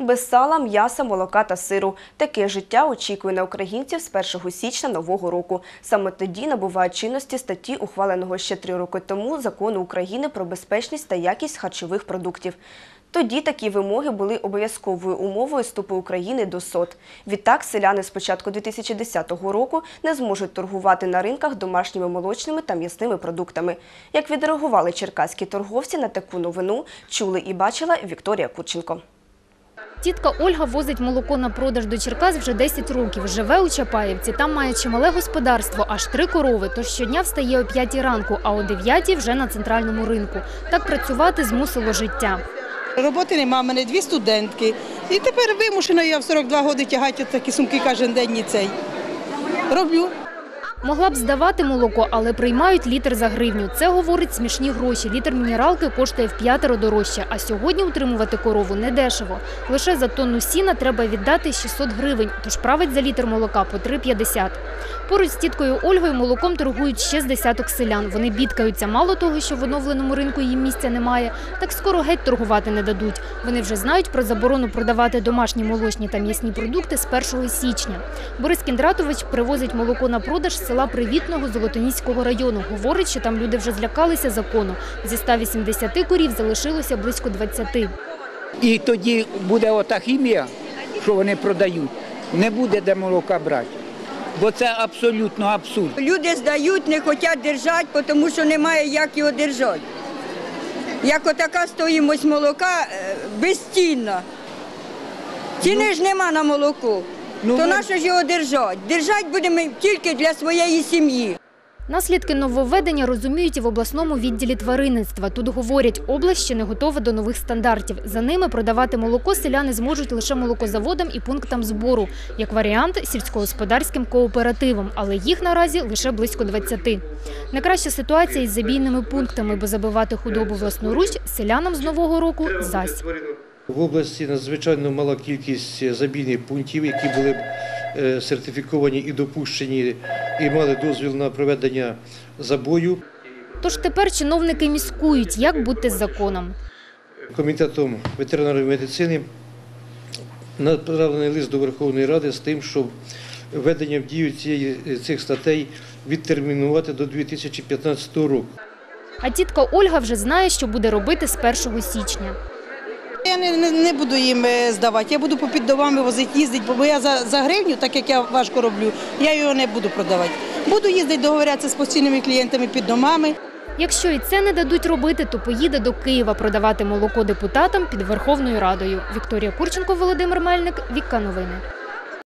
Без сала, м'яса, молока та сиру. Таке життя очікує на українців з 1 січня нового року. Саме тоді набувають чинності статті, ухваленого ще три роки тому закону України про безпечність та якість харчових продуктів. Тоді такі вимоги були обов'язковою умовою вступу України до СОТ. Відтак, селяни з початку 2010 року не зможуть торгувати на ринках домашніми молочними та м'ясними продуктами. Як відреагували черкаські торговці на таку новину, чули і бачила Вікторія Курченко. Тітка Ольга возить молоко на продаж до Черкас вже 10 років. Живе у Чапаївці. Там має чимале господарство, аж три корови. Тож щодня встає о 5 ранку, а о 9 вже на центральному ринку. Так працювати змусило життя. Роботи нема, мене дві студентки. І тепер вимушена я в 42 роки тягати такі сумки кожен день. Роблю. Могла б здавати молоко, але приймають літр за гривню. Це говорить смішні гроші. Літр мінералки коштує в п'ятеро дорожче, а сьогодні утримувати корову недешево. Лише за тонну сіна треба віддати 600 гривень, тож править за літр молока по 3,50. Поруч з тіткою Ольгою молоком торгують ще з десяток селян. Вони бідкаються. Мало того, що в оновленому ринку їм місця немає, так скоро геть торгувати не дадуть. Вони вже знають про заборону продавати домашні молочні та м'ясні продукти з 1 січня. Борис Кіндратович привозить молоко на продаж села Привітного Золотоніського району. Говорить, що там люди вже злякалися закону. Зі 180 корів залишилося близько 20. І тоді буде ота хімія, що вони продають, не буде де молока брати. Бо це абсолютно абсурд. Люди здають, не хочуть держати, тому що немає як його держати. Як отака стоїмость молока е, безцінна. Ціни ж нема на молоко. Ну, То ви- нащо ж його держати? Держати будемо тільки для своєї сім'ї. Наслідки нововведення розуміють і в обласному відділі тваринництва. Тут говорять, область ще не готова до нових стандартів. За ними продавати молоко селяни зможуть лише молокозаводам і пунктам збору, як варіант сільськогосподарським кооперативам, але їх наразі лише близько 20. Найкраща ситуація із забійними пунктами, бо забивати худобу власноруч селянам з нового року зась. В області надзвичайно мала кількість забійних пунктів, які були е, сертифіковані і допущені, і мали дозвіл на проведення забою. Тож тепер чиновники міскують, як бути з законом. Комітетом ветеринарної медицини направлений лист до Верховної Ради з тим, щоб введення в дію цієї, цих статей відтермінувати до 2015 року. А тітка Ольга вже знає, що буде робити з 1 січня. Не, не, не буду їм е, здавати, я буду попід домами возити, їздити, бо я за, за гривню, так як я важко роблю, я його не буду продавати. Буду їздити, договорятися з постійними клієнтами під домами. Якщо і це не дадуть робити, то поїде до Києва продавати молоко депутатам під Верховною Радою. Вікторія Курченко, Володимир Мельник, Вікка Новини.